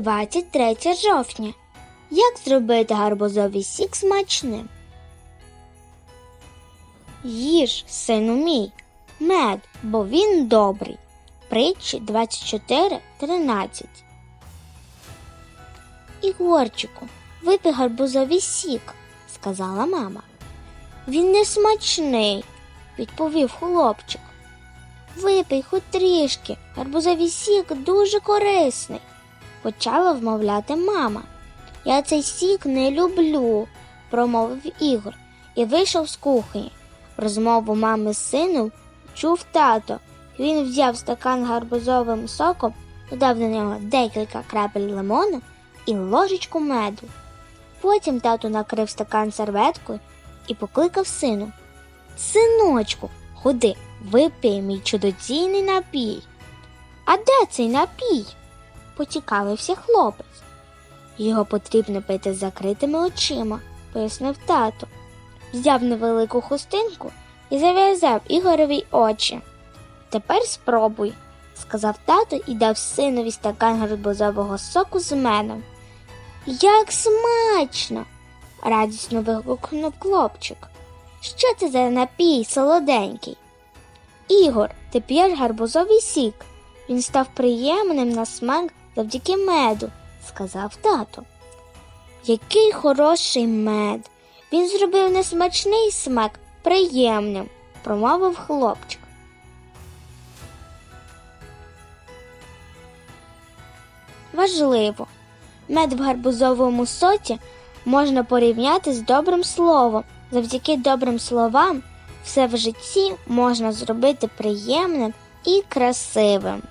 23 жовтня. Як зробити гарбузовий сік смачним? Їж, сину мій, мед, бо він добрий. Притчі 24.13 Ігорчику, випий гарбузовий сік, сказала мама. Він не смачний, відповів хлопчик. Випий хоч трішки, гарбузовий сік дуже корисний, почала вмовляти мама. Я цей сік не люблю, промовив Ігор і вийшов з кухні. Розмову мами з сином чув тато. Він взяв стакан гарбузовим соком, додав до нього декілька крапель лимону і ложечку меду. Потім тато накрив стакан серветкою і покликав сину. Синочку, ходи, випий мій чудодійний напій. А де цей напій? Поцікавився хлопець. Його потрібно пити з закритими очима, пояснив тато. Взяв невелику хустинку і зав'язав Ігорові очі. Тепер спробуй, сказав тато і дав синові стакан гарбузового соку з медом. Як смачно! радісно вигукнув хлопчик. Що це за напій солоденький? Ігор, ти п'єш гарбузовий сік. Він став приємним на смак завдяки меду, сказав тато. Який хороший мед. Він зробив несмачний смак приємним, промовив хлопчик. Важливо. Мед в гарбузовому соці можна порівняти з добрим словом. Завдяки добрим словам все в житті можна зробити приємним і красивим.